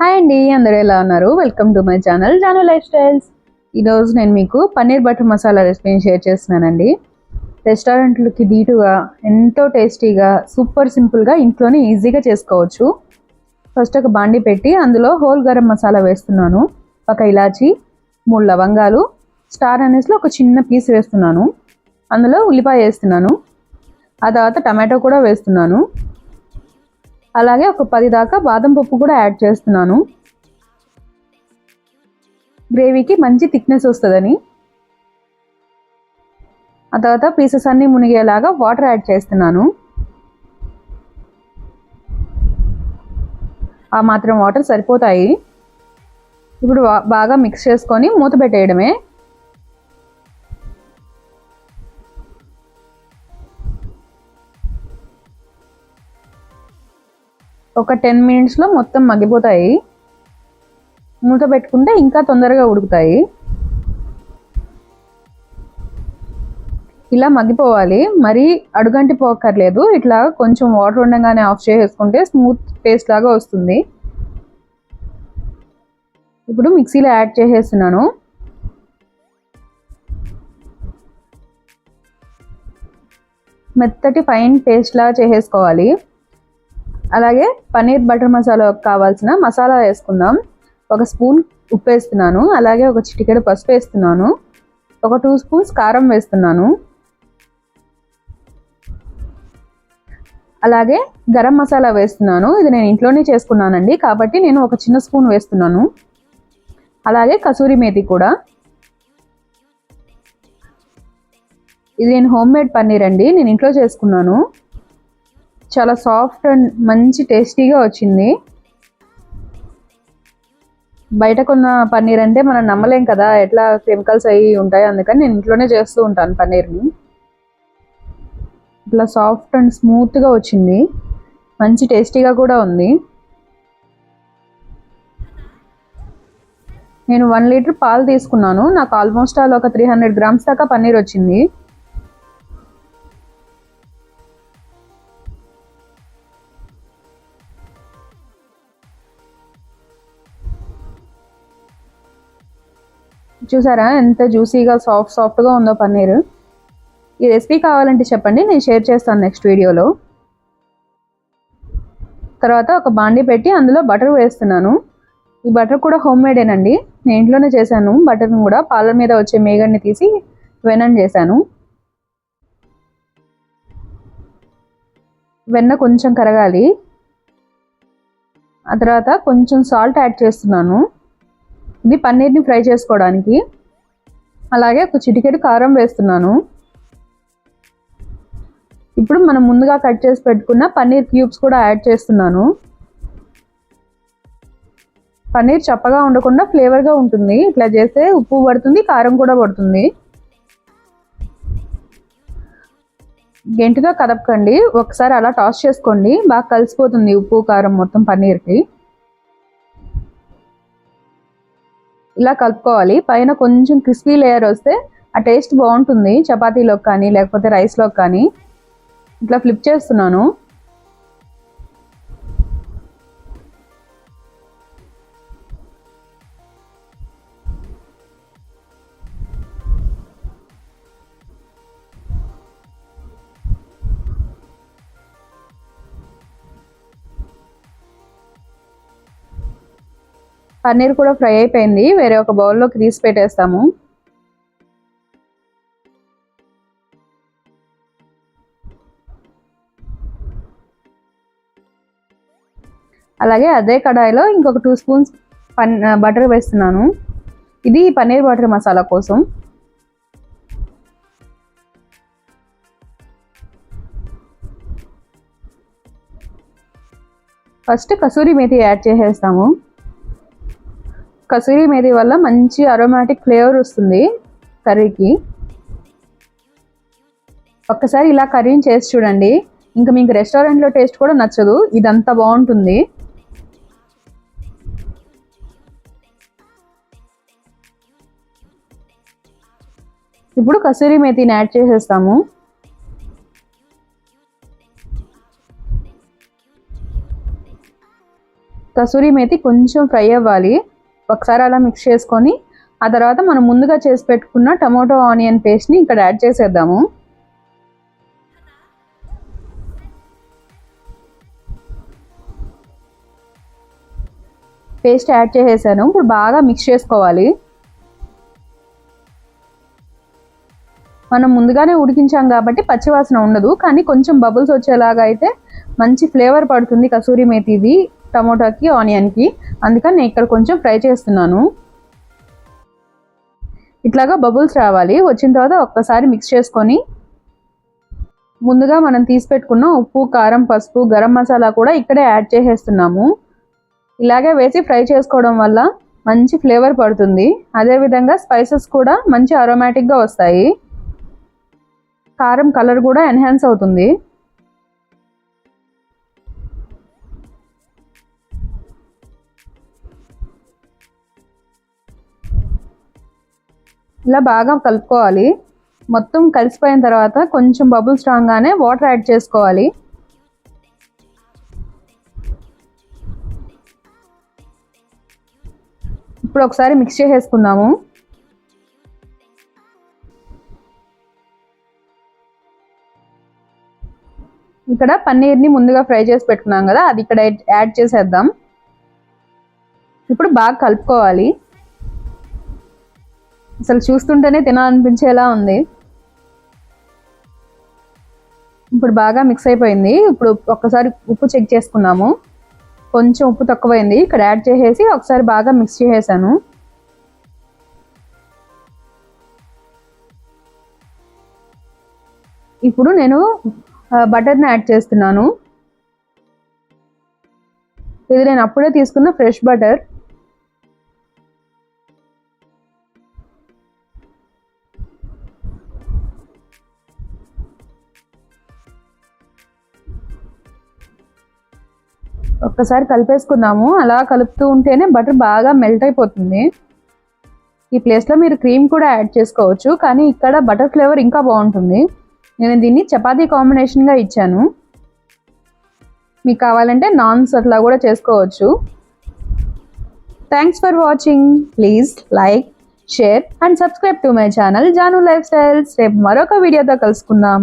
Hi అండి అందరూ ఎలా ఉన్నారు? Welcome to my channel Janu life styles ఈరోజు నేను మీకు పన్నీర్ బటర్ మసాలా రెసిపీని షేర్ చేస్తున్నానండి. రెస్టారెంట్లకి దీటుగా ఎంతో టేస్టీగా సూపర్ సింపుల్గా ఇంట్లోనే ఈజీగా చేసుకోవచ్చు. ఫస్ట్ ఒక బాండి పెట్టి అందులో హోల్ గరం మసాలా వేస్తున్నాను. ఒక ఇలాచి మూడు లవంగాలు స్టార్ అనేస్లో ఒక చిన్న పీస్ వేస్తున్నాను. అందులో ఉల్లిపాయ వేస్తున్నాను. ఆ తర్వాత టమాటో కూడా వేస్తున్నాను. అలాగే ఒక పది దాకా బాదం పప్పు కూడా యాడ్ చేస్తున్నాను. గ్రేవీకి మంచి థిక్నెస్ వస్తుందని. ఆ తర్వాత పీసెస్ అన్నీ మునిగేలాగా వాటర్ యాడ్ చేస్తున్నాను. ఆ మాత్రం వాటర్ సరిపోతాయి. ఇప్పుడు బాగా మిక్స్ చేసుకొని మూత పెట్టేయడమే. ఒక టెన్ మినిట్స్లో మొత్తం మగ్గిపోతాయి. మూత పెట్టుకుంటే ఇంకా తొందరగా ఉడుకుతాయి. ఇలా మగ్గిపోవాలి. మరీ అడుగంటి పోక్కర్లేదు. ఇట్లా కొంచెం వాటర్ ఉండగానే ఆఫ్ చేసేసుకుంటే స్మూత్ పేస్ట్ లాగా వస్తుంది. ఇప్పుడు మిక్సీలో యాడ్ చేసేస్తున్నాను. మెత్తటి ఫైన్ పేస్ట్ లాగా చేసేసుకోవాలి. అలాగే పన్నీర్ బటర్ మసాలాకు కావాల్సిన మసాలా వేసుకుందాం. ఒక స్పూన్ ఉప్పు వేస్తున్నాను. అలాగే ఒక చిటికెడు పసుపు వేస్తున్నాను. ఒక టూ స్పూన్స్ కారం వేస్తున్నాను. అలాగే గరం మసాలా వేస్తున్నాను. ఇది నేను ఇంట్లోనే చేసుకున్నానండి. కాబట్టి నేను ఒక చిన్న స్పూన్ వేస్తున్నాను. అలాగే కసూరి మేతి కూడా. ఇది నేను హోమ్ మేడ్ పన్నీర్ అండి. నేను ఇంట్లో చేసుకున్నాను. చాలా సాఫ్ట్ అండ్ మంచి టేస్టీగా వచ్చింది. బయట కొన్న పన్నీర్ అంటే మనం నమ్మలేం కదా ఎట్లా కెమికల్స్ అవి ఉంటాయి అందుకని నేను ఇంట్లోనే చేస్తూ ఉంటాను పన్నీర్ని. ఇట్లా సాఫ్ట్ అండ్ స్మూత్గా వచ్చింది. మంచి టేస్టీగా కూడా ఉంది. నేను వన్ లీటర్ పాలు తీసుకున్నాను. నాకు ఆల్మోస్ట్ ఆల్ ఒక త్రీ హండ్రెడ్ గ్రామ్స్ దాకా పన్నీర్ వచ్చింది. చూసారా? ఎంత జ్యూసీగా సాఫ్ట్ సాఫ్ట్గా ఉందో పన్నీర్. ఈ రెసిపీ కావాలంటే చెప్పండి నేను షేర్ చేస్తాను నెక్స్ట్ వీడియోలో. తర్వాత ఒక బాండీ పెట్టి అందులో బటర్ వేస్తున్నాను. ఈ బటర్ కూడా హోమ్ మేడేనండి నేను ఇంట్లోనే చేశాను. బటర్ని కూడా పాలర్ మీద వచ్చే మేగడ్ని తీసి వెన్నని చేశాను. వెన్న కొంచెం కరగాలి. ఆ తర్వాత కొంచెం సాల్ట్ యాడ్ చేస్తున్నాను. ఇది పన్నీర్ని ఫ్రై చేసుకోవడానికి. అలాగే ఒక చిటికెడు కారం వేస్తున్నాను. ఇప్పుడు మనం ముందుగా కట్ చేసి పెట్టుకున్న పన్నీర్ క్యూబ్స్ కూడా యాడ్ చేస్తున్నాను. పన్నీర్ చప్పగా ఉండకుండా ఫ్లేవర్గా ఉంటుంది. ఇట్లా చేస్తే ఉప్పు పడుతుంది కారం కూడా పడుతుంది. గెంటుగా కదపకండి. ఒకసారి అలా టాస్ చేసుకోండి. బాగా కలిసిపోతుంది ఉప్పు కారం మొత్తం పన్నీర్కి. ఇలా కలుపుకోవాలి. పైన కొంచెం క్రిస్పీ లేయర్ వస్తే ఆ టేస్ట్ బాగుంటుంది. చపాతీలోకి కానీ లేకపోతే రైస్లోకి కానీ. ఇట్లా ఫ్లిప్ చేస్తున్నాను. పన్నీర్ కూడా ఫ్రై అయిపోయింది. వేరే ఒక బౌల్లోకి తీసి పెట్టేస్తాము. అలాగే అదే కడాయిలో ఇంకొక టూ స్పూన్స్ పన్ బటర్ వేస్తున్నాను. ఇది పన్నీర్ బటర్ మసాలా కోసం. ఫస్ట్ కసూరి మేతి యాడ్ చేసేస్తాము. కసూరి మేతి వల్ల మంచి అరోమాటిక్ ఫ్లేవర్ వస్తుంది కర్రీకి. ఒక్కసారి ఇలా కర్రీని చేసి చూడండి. ఇంకా మీకు రెస్టారెంట్లో టేస్ట్ కూడా నచ్చదు. ఇదంతా బాగుంటుంది. ఇప్పుడు కసూరి మేతిని యాడ్ చేసేస్తాము. కసూరి మేతి కొంచెం ఫ్రై అవ్వాలి. ఒకసారి అలా మిక్స్ చేసుకొని ఆ తర్వాత మనం ముందుగా చేసి పెట్టుకున్న టమాటో ఆనియన్ పేస్ట్ని ఇక్కడ యాడ్ చేసేద్దాము. పేస్ట్ యాడ్ చేసేసాను. ఇప్పుడు బాగా మిక్స్ చేసుకోవాలి. మనం ముందుగానే ఉడికించాం కాబట్టి పచ్చివాసన ఉండదు. కానీ కొంచెం బబుల్స్ వచ్చేలాగా అయితే మంచి ఫ్లేవర్ పడుతుంది కసూరి మేతిది. టమోటాకి ఆనియన్కి. అందుకని నేను ఇక్కడ కొంచెం ఫ్రై చేస్తున్నాను. ఇట్లాగా బబుల్స్ రావాలి. వచ్చిన తర్వాత ఒక్కసారి మిక్స్ చేసుకొని ముందుగా మనం తీసి పెట్టుకున్న ఉప్పు కారం పసుపు గరం మసాలా కూడా ఇక్కడే యాడ్ చేసేస్తున్నాము. ఇలాగే వేసి ఫ్రై చేసుకోవడం వల్ల మంచి ఫ్లేవర్ పడుతుంది. అదేవిధంగా స్పైసెస్ కూడా మంచి అరోమాటిక్గా వస్తాయి. కారం కలర్ కూడా ఎన్హాన్స్ అవుతుంది. ఇలా బాగా కలుపుకోవాలి. మొత్తం కలిసిపోయిన తర్వాత కొంచెం బబుల్స్ రాగానే వాటర్ యాడ్ చేసుకోవాలి. ఇప్పుడు ఒకసారి మిక్స్ చేసేసుకుందాము. ఇక్కడ పన్నీర్ని ముందుగా ఫ్రై చేసి పెట్టుకున్నాం కదా అది ఇక్కడ యాడ్ చేసేద్దాం. ఇప్పుడు బాగా కలుపుకోవాలి. అసలు చూస్తుంటేనే తినాలనిపించేలా ఉంది. ఇప్పుడు బాగా మిక్స్ అయిపోయింది. ఇప్పుడు ఒక్కసారి ఉప్పు చెక్ చేసుకున్నాము. కొంచెం ఉప్పు తక్కువైంది. ఇక్కడ యాడ్ చేసేసి ఒకసారి బాగా మిక్స్ చేసేసాను. ఇప్పుడు నేను బటర్ని యాడ్ చేస్తున్నాను. ఇది నేను అప్పుడే తీసుకున్న ఫ్రెష్ బటర్ ఒక్కసారి కలిపేసుకుందాము. అలా కలుపుతూ ఉంటేనే బటర్ బాగా మెల్ట్ అయిపోతుంది. ఈ ప్లేస్లో మీరు క్రీమ్ కూడా యాడ్ చేసుకోవచ్చు. కానీ ఇక్కడ బటర్ ఫ్లేవర్ ఇంకా బాగుంటుంది. నేను దీన్ని చపాతీ కాంబినేషన్గా ఇచ్చాను. మీకు కావాలంటే నాన్స్ అట్లా కూడా చేసుకోవచ్చు. Thanks for watching please like share and subscribe to my channel Janu life styles రేపు మరొక వీడియోతో కలుసుకుందాం.